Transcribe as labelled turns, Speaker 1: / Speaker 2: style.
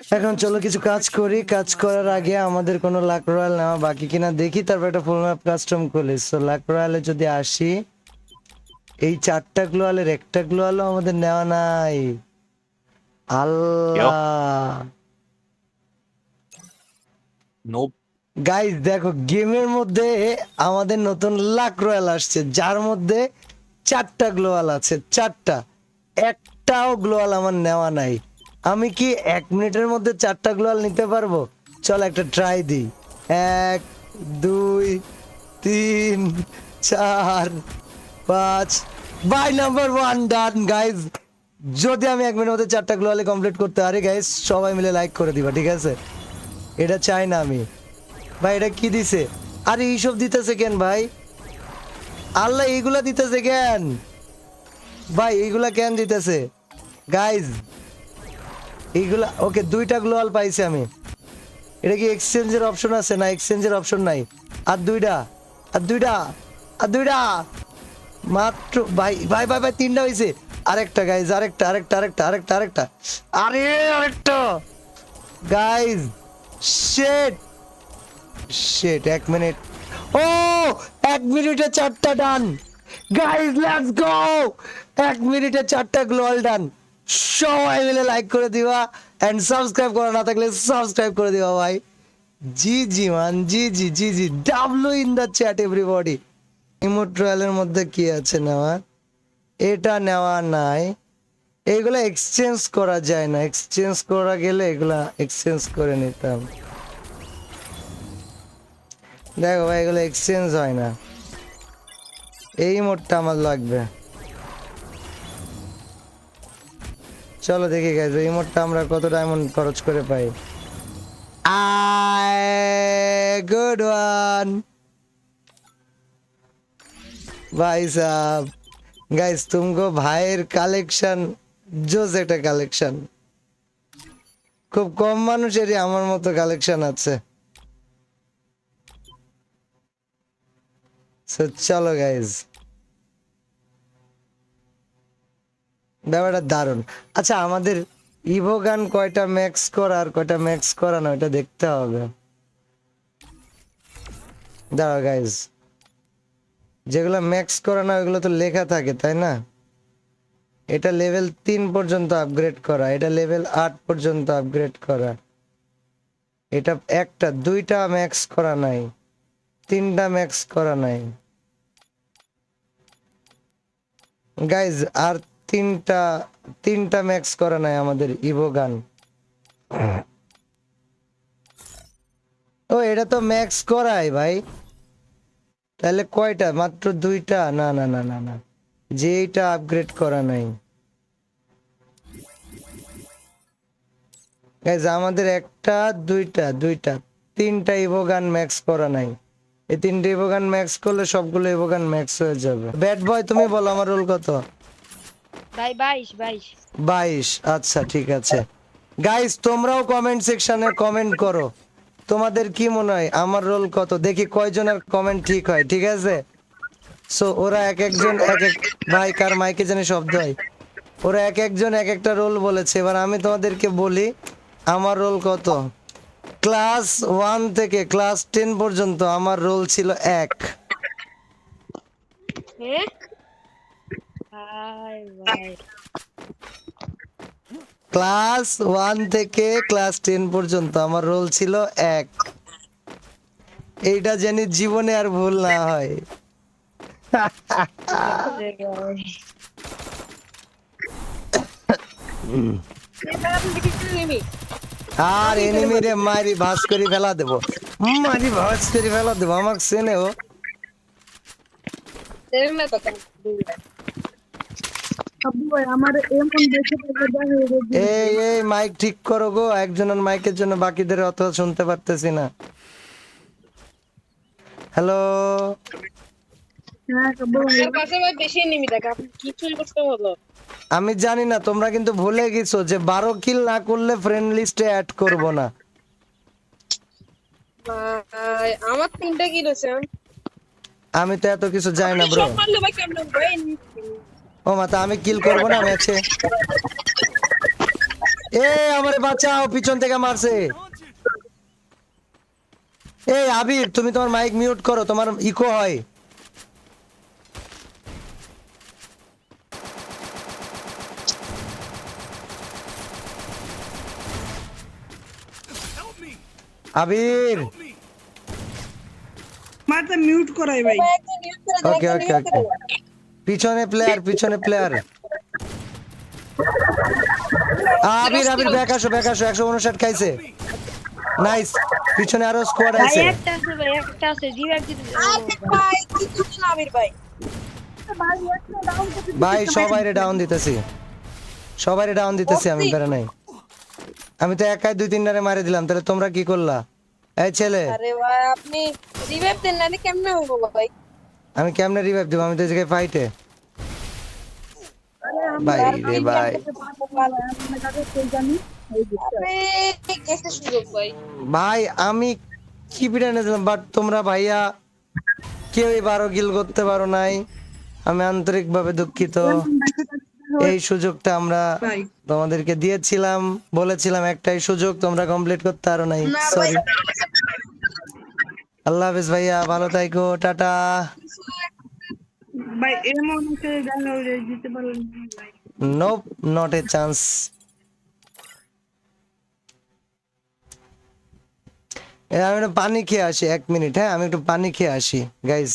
Speaker 1: এখন চলো কিছু কাজ করি। কাজ করার আগে আমাদের কোনো লাক রয়্যাল নেওয়া বাকি কিনা দেখি। তারপর একটা ফুল ম্যাপ কাস্টম করি সো লাক রয়্যালে যদি আসি এই চারটা গ্লোয়ালের একটা গ্লোয়ালও আমাদের নেওয়া নাই। আল্লাহ। গাইজ দেখো গেমের মধ্যে আমাদের নতুন লাক রয়্যাল আসছে। যার মধ্যে চারটা গ্লোয়াল আছে চারটা। একটাও গ্লোয়াল আমার নেওয়া নাই। আমি কি এক মিনিটের মধ্যে চারটা গ্লোয়াল নিতে পারব? চল একটা ট্রাই দিই। এক, দুই, তিন, চার, পাঁচ। By number one done guys যদি আমি এক মিনিটের মধ্যে চারটা গ্লোয়ালে কমপ্লিট করতে পারি গাইজ সবাই মিলে লাইক করে দিবা, ঠিক আছে? এটা চাই না আমি। ভাই, এটা কি দিছে? আরে এইসব দিতেছে কেন ভাই? আল্লাহ, এইগুলা দিতেছে কেন? ভাই, এইগুলা কেন দিতেছে? গাইজ এইগুলা, ওকে, দুইটা গ্লোয়াল পাইছি আমি। এটা কি এক্সচেঞ্জের অপশন আছে? না এক্সচেঞ্জের অপশন নাই। আর দুইটা আর দুইটা আর দুইটা। মাত্র, ভাই ভাই ভাই ভাই, তিনটা হয়েছে আরেকটা গাইজ আরেকটা আরেকটা আরেকটা আরেকটা আরেকটা। আরে, আরেকটা। গাইজ শেট শেট এক মিনিট ও, এক মিনিটে চারটা ডান গাইজ লেটস গো এক মিনিটে চারটা গ্লোয়াল ডান সবাই মিলে লাইক করে দিবা এন্ড সাবস্ক্রাইব করা না থাকলে সাবস্ক্রাইব করে দিবা ভাই। G G man, G G G G. W in the chat everybody emote ট্রায়ালের মধ্যে কি আছে নেওয়া এটা নেওয়া নাই। এগুলো এক্সচেঞ্জ করা যায় না। এক্সচেঞ্জ করা গেলে এগুলা এক্সচেঞ্জ করে নিতাম। দেখো ভাই, এগুলো এক্সচেঞ্জ হয় না। এই মোটটা আমার লাগবে। চলো দেখি গাইজ এই মোটটা আমরা কত ডায়মন্ড খরচ করে পাই। গুড ওয়ান ভাই সাহ গাইজ তুমকো ভাইয়ের কালেকশন জোস একটা কালেকশন খুব কম মানুষেরই আমার মতো কালেকশন আছে। চলো গাইজ ব্যাপারটা দারুণ। আচ্ছা আমাদের ইভো গান কয়টা ম্যাক্স করা আর কয়টা ম্যাক্স করা না ওটা দেখতে হবে। দাঁড়াও গাইজ যেগুলো ম্যাক্স করা না, ওইগুলো তো লেখা থাকে, তাই না? এটা লেভেল তিন পর্যন্ত আপগ্রেড করা, এটা লেভেল আট পর্যন্ত আপগ্রেড করা। এটা একটা, দুইটা ম্যাক্স করা নাই, তিনটা ম্যাক্স করা নাই। গাইজ আর তিনটা তিনটা ম্যাক্স করা নাই আমাদের ইভো গান। ও, এটা তো ম্যাক্স করাই ভাই। তাহলে কয়টা? মাত্র দুইটা? না না না না না। যেটা আপগ্রেড করা নাই। আমাদের একটা, দুইটা দুইটা, তিনটা ইভোগান ম্যাক্স করা নাই। এই তিনটে ইভোগান ম্যাক্স করলে সবগুলো ইভোগান ম্যাক্স হয়ে যাবে। ব্যাট বয় তুমি বলো আমার রোল কত?
Speaker 2: ভাই বাইশ
Speaker 1: আচ্ছা ঠিক আছে। গাইস তোমরাও কমেন্ট সেকশনে কমেন্ট করো। তোমাদের কি মনে হয়? আমার রোল কত? দেখি কয়জনের কমেন্ট ঠিক হয় ঠিক আছে? সো ওরা এক একজন এক এক ভাই কার মাইকে জানি শব্দ হয়। ওরা এক একজন এক একটা রোল বলেছে। এবার আমি তোমাদেরকে বলি আমার রোল কত? ক্লাস ওয়ান থেকে ক্লাস টেন পর্যন্ত আমার রোল ছিল এক? ক্লাস ওয়ান থেকে ক্লাস টেন পর্যন্ত আমার রোল ছিল এক। এইটা জানি জীবনে আর ভুল না হয়। আর এনিমি রে মারি ভাস করে ফেলা দেবো। মারি ভাস করে ফেলা দেবো। আমাকে চেনে ও।
Speaker 3: আব্বু ভাই আমার এমন দেখে দেখে দেখা হয়ে গেছে
Speaker 1: এই এই মাইক ঠিক করো গো একজনের মাইকের জন্য বাকিদের অত শুনতে পারতেছি না। হ্যালো
Speaker 3: হ্যাঁ আব্বু ভাই
Speaker 2: আমার কাছে ভাই বেশি এনিমি দেখ আপনি কি চুরি করতে হলো
Speaker 1: আমি জানি না তোমরা কিন্তু ভুলে গেছো যে বারো কিল না করলে ফ্রেন্ড লিস্টে অ্যাড করব না।
Speaker 2: আমার তিনটা কি রয়েছে
Speaker 1: আমি তো এত কিছু জানি না ব্রো
Speaker 2: সব মারলে ভাই কেমন ভাই
Speaker 1: ও মাতা আমি কিল করব না ম্যাচে এ? আমারে বাঁচাও পিছন থেকে মারছে। এই আবির তুমি তোমার মাইক মিউট করো তোমার ইকো হয়। আবির।
Speaker 3: মারতে মিউট করাই ভাই।
Speaker 1: ওকে ওকে ওকে পিছনে প্লেয়ার পিছনে প্লেয়ার আবির আবির ব্যাক আসো ব্যাক আসো একশো উনষাট খাইছে। নাইস পিছনে আরও স্কোয়াড
Speaker 2: ভাই
Speaker 1: আছে।
Speaker 2: একটা আছে ভাই একটা আছে রিভাইভ দিতে
Speaker 4: ভাই কি করছেন আমির ভাই?
Speaker 1: ভাই সবাই ডাউন দিতেছি। সবাই ডাউন দিতেছি আমি বেড়ে নাই। আমি তো একাই দুই তিন তিনটারে মারে দিলাম তাহলে তোমরা কি করলা? এই ছেলে।
Speaker 4: আরে ভাই আপনি রিভাইভ দেন না কেমনে হব ভাই?
Speaker 1: আমি কেমনে রিভাইভ দেবো? আমি তো এই জায়গায় ফাইটে ভাই রে ভাই।
Speaker 4: ভাই
Speaker 1: ভাই আমি কি পিটানে দিলাম বাট তোমরা ভাইয়া কেউ বারো গিল করতে পারো নাই। আমি আন্তরিকভাবে দুঃখিত। এই সুযোগটা আমরা তোমাদেরকে দিয়েছিলাম বলেছিলাম একটাই সুযোগ তোমরা কমপ্লিট করতে পারো নাই। সরি আল্লাহ হাফেজ ভাইয়া ভালো থাইকো টাটা। নট এ চান্স আমি একটু পানি খেয়ে আসি, এক মিনিট হ্যাঁ আমি একটু পানি খেয়ে আসি গাইজ